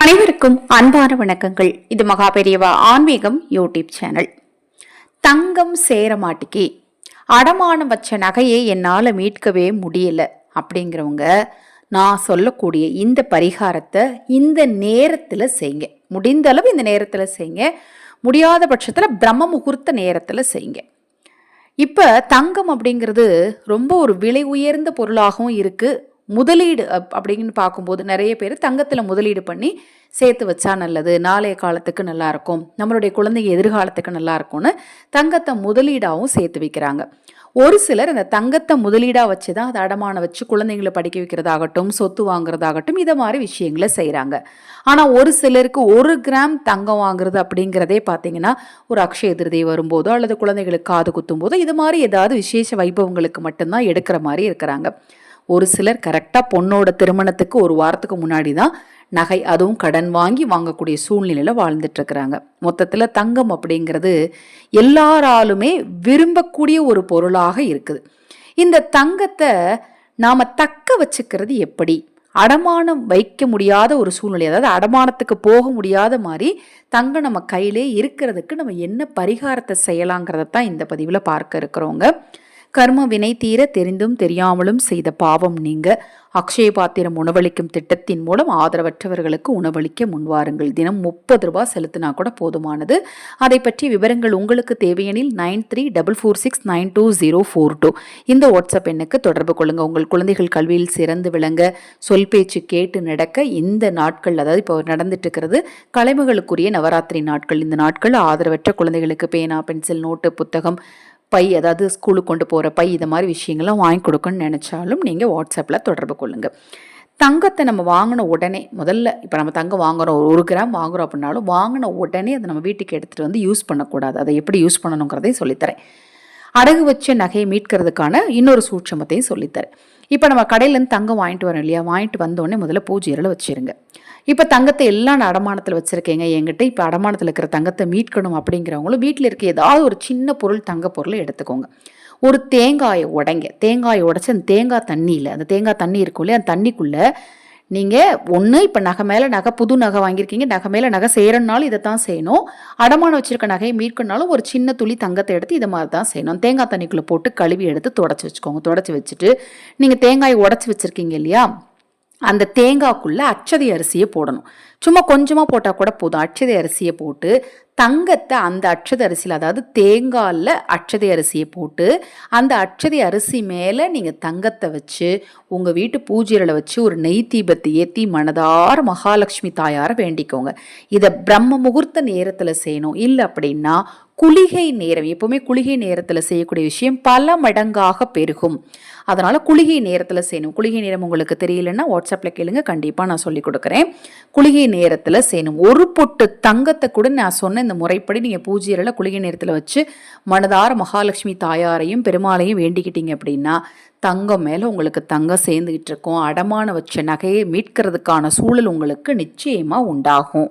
அனைவருக்கும் அன்பான வணக்கங்கள். இது மகா பெரியவா ஆன்மீகம் யூடியூப் சேனல். தங்கம் சேர மாட்டிக்கி. அடமானம் வச்ச நகையை என்னால் மீட்கவே முடியல அப்படிங்கிறவங்க நான் சொல்லக்கூடிய இந்த பரிகாரத்தை இந்த நேரத்தில் செய்யுங்க முடிந்த அளவு இந்த நேரத்தில் செய்யுங்க முடியாத பட்சத்தில் பிரம்ம முகூர்த்த நேரத்தில் செய்யுங்க இப்போ தங்கம் அப்படிங்கிறது ரொம்ப ஒரு விலை உயர்ந்த பொருளாகவும் இருக்குது முதலீடு அப்படின்னு பார்க்கும்போது நிறைய பேர் தங்கத்தில் முதலீடு பண்ணி சேர்த்து வச்சா நல்லது நாளைய காலத்துக்கு நல்லாயிருக்கும் நம்மளுடைய குழந்தைங்க எதிர்காலத்துக்கு நல்லா இருக்கும்னு தங்கத்தை முதலீடாகவும் சேர்த்து வைக்கிறாங்க. ஒரு சிலர் இந்த தங்கத்தை முதலீடாக வச்சு தான் அதை அடமான வச்சு குழந்தைங்களை படிக்க வைக்கிறதாகட்டும் சொத்து வாங்குறதாகட்டும் இதை மாதிரி விஷயங்களை செய்கிறாங்க ஆனால் ஒரு சிலருக்கு ஒரு கிராம் தங்கம் வாங்குறது அப்படிங்கிறதே பார்த்தீங்கன்னா ஒரு அக்ஷய திருதி வரும்போதோ அல்லது குழந்தைகளுக்கு காது குத்தும் போதோ இது மாதிரி ஏதாவது விசேஷ வைபவங்களுக்கு மட்டும்தான் எடுக்கிற மாதிரி இருக்கிறாங்க. ஒரு சிலர் கரெக்டாக பொண்ணோட திருமணத்துக்கு ஒரு வாரத்துக்கு முன்னாடி தான் நகை அதுவும் கடன் வாங்கி வாங்கக்கூடிய சூழ்நிலையில் வாழ்ந்துட்டுருக்கிறாங்க. மொத்தத்தில் தங்கம் அப்படிங்கிறது எல்லாராலுமே விரும்பக்கூடிய ஒரு பொருளாக இருக்குது. இந்த தங்கத்தை நாம் தக்க வச்சுக்கிறது எப்படி? அடமானம் வைக்க முடியாத ஒரு சூழ்நிலை அதாவது அடமானத்துக்கு போக முடியாத மாதிரி தங்கம் நம்ம கையிலே இருக்கிறதுக்கு நம்ம என்ன பரிகாரத்தை செய்யலாங்கிறத தான் இந்த பதிவில் பார்க்க இருக்கிறோங்க. கர்ம வினை தீர தெரிந்தும் தெரியாமலும் செய்த பாவம் நீங்க. அக்ஷய பாத்திரம் உணவளிக்கும் திட்டத்தின் மூலம் ஆதரவற்றவர்களுக்கு உணவளிக்க முன்வாருங்கள் தினம் முப்பது ரூபாய் செலுத்தினா கூட போதுமானது. அதை பற்றி விவரங்கள் உங்களுக்கு தேவையெனில் nine three double four six nine two zero four two. இந்த வாட்ஸ்அப் எண்ணுக்கு தொடர்பு கொள்ளுங்கள் உங்கள் குழந்தைகள் கல்வியில் சிறந்து விளங்க சொல் பேச்சு கேட்டு நடக்க இந்த நாட்கள் அதாவது இப்போ நடந்துட்டு இருக்கிறது கலைமகளுக்குரிய நவராத்திரி நாட்கள். இந்த நாட்கள் ஆதரவற்ற குழந்தைகளுக்கு பேனா பென்சில் நோட்டு புத்தகம் பை அதாவது ஸ்கூலுக்கு கொண்டு போகிற பை இது மாதிரி விஷயங்கள்லாம் வாங்கி கொடுக்கணும்னு நினச்சாலும் நீங்கள் வாட்ஸ்அப்பில் தொடர்பு கொள்ளுங்கள் தங்கத்தை நம்ம வாங்கின உடனே முதல்ல இப்போ நம்ம தங்கம் வாங்குகிறோம் ஒரு ஒரு கிராம் வாங்குகிறோம் அப்படின்னாலும் வாங்கின உடனே அதை நம்ம வீட்டுக்கு எடுத்துகிட்டு வந்து யூஸ் பண்ணக்கூடாது. அதை எப்படி யூஸ் பண்ணணுங்கிறதையும் சொல்லித்தரேன். அடகு வச்ச நகையை மீட்கிறதுக்கான இன்னொரு சூட்சமத்தையும் சொல்லித்தரேன். இப்போ நம்ம கடையிலேருந்து தங்கம் வாங்கிட்டு வரோம் இல்லையா? வாங்கிட்டு வந்தோடனே முதல்ல பூஜையில் வச்சிருங்க. இப்போ தங்கத்தை எல்லாம் நான் அடமானத்தில் வச்சுருக்கேங்க என்கிட்ட. இப்போ அடமானத்தில் இருக்கிற தங்கத்தை மீட்கணும் அப்படிங்கிறவங்களும் வீட்டில் இருக்க ஏதாவது ஒரு சின்ன பொருள் தங்க பொருளை எடுத்துக்கோங்க. ஒரு தேங்காயை உடைங்க. தேங்காயை உடைச்சி அந்த தேங்காய் தண்ணியில் அந்த தேங்காய் தண்ணி இருக்கும் இல்லையா? அந்த தண்ணிக்குள்ளே நீங்கள் ஒன்று இப்போ நகை மேலே நகை புது நகை வாங்கியிருக்கீங்க. நகை மேலே நகை செய்கிறனாலும் இதை தான் செய்யணும். அடமானம் வச்சிருக்க நகையை மீட்கணுனாலும் ஒரு சின்ன துளி தங்கத்தை எடுத்து இதை மாதிரி தான் செய்யணும். தேங்காய் தண்ணிக்குள்ளே போட்டு கழுவி எடுத்து தொடச்சி வச்சுக்கோங்க. தொடச்சி வச்சுட்டு நீங்கள் தேங்காயை உடச்சி வச்சுருக்கீங்க இல்லையா? அந்த தேங்காய்க்குள்ளே அச்சதை அரிசியை போடணும். சும்மா கொஞ்சமாக போட்டால் கூட போதும். அச்சதை அரிசியை போட்டு தங்கத்தை அந்த அட்சதை அரிசியில் அதாவது தேங்காயில் அட்சதை அரிசியை போட்டு அந்த அட்சதை அரிசி மேலே நீங்கள் தங்கத்தை வச்சு உங்கள் வீட்டு பூஜையில் வச்சு ஒரு நெய் தீபத்தை ஏற்றி மனதார மகாலட்சுமி தாயாரை வேண்டிக்கோங்க. இதை பிரம்ம முகூர்த்த நேரத்தில் செய்யணும். இல்லை அப்படின்னா குளிகை நேரம் எப்போவுமே குளிகை நேரத்தில் செய்யக்கூடிய விஷயம் பல மடங்காக பெருகும். அதனால் குளிகை நேரத்தில் செய்யணும். குளிகை நேரம் உங்களுக்கு தெரியலன்னா வாட்ஸ்அப்பில் கேளுங்க. கண்டிப்பாக நான் சொல்லி கொடுக்குறேன். குளிகை நேரத்தில் செய்யணும். ஒரு பொட்டு தங்கத்தை கூட நான் சொன்ன இந்த முறைப்படி நீங்கள் பூஜையில் குளிகை நேரத்தில் வச்சு மனதார மகாலட்சுமி தாயாரையும் பெருமாளையும் வேண்டிக்கிட்டீங்க அப்படின்னா தங்கம் மேலே உங்களுக்கு தங்கம் சேர்ந்துக்கிட்டு இருக்கும். அடமான வச்ச நகையை மீட்கிறதுக்கான சூழல் உங்களுக்கு நிச்சயமாக உண்டாகும்.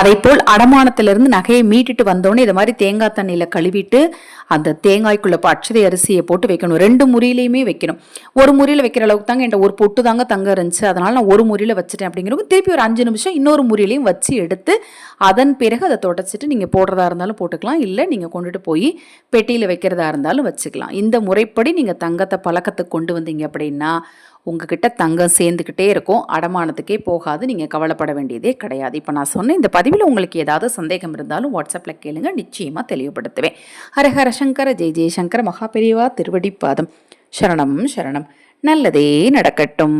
அதைப்போல் அடமானத்திலிருந்து நகையை மீட்டுட்டு வந்தோடனே இது மாதிரி தேங்காய் தண்ணியில் கழுவிட்டு அந்த தேங்காய்க்குள்ள பச்சதை அரிசியை போட்டு வைக்கணும். ரெண்டு முறையிலையுமே வைக்கணும். ஒரு முறையில் வைக்கிற அளவுக்கு தாங்க என்கிட்ட ஒரு பொட்டு தாங்க தங்கம் இருந்துச்சு. அதனால் நான் ஒரு முறையில் வச்சுட்டேன் அப்படிங்கிறப்ப திருப்பி ஒரு அஞ்சு நிமிஷம் இன்னொரு முறையிலையும் வச்சு எடுத்து அதன் பிறகு அதை தொடச்சிட்டு நீங்கள் போடுறதா இருந்தாலும் போட்டுக்கலாம். இல்லை நீங்கள் கொண்டுட்டு போய் பெட்டியில் வைக்கிறதா இருந்தாலும் வச்சுக்கலாம். இந்த முறைப்படி நீங்கள் தங்கத்தை பழக்கத்துக்கு கொண்டு வந்தீங்க அப்படின்னா உங்ககிட்ட தங்கம் சேர்ந்துக்கிட்டே இருக்கும். அடமானத்துக்கே போகாது. நீங்கள் கவலைப்பட வேண்டியதே கிடையாது. இப்போ நான் சொன்னேன் இந்த பதிவில் உங்களுக்கு ஏதாவது சந்தேகம் இருந்தாலும் வாட்ஸ்அப்பில் கேளுங்க. நிச்சயமாக தெளிவுபடுத்துவேன். ஹரஹர சங்கர ஜெய் ஜெயசங்கர மகாபெரிவா திருவடிப்பாதம். சரணம் சரணம். நல்லதே நடக்கட்டும்.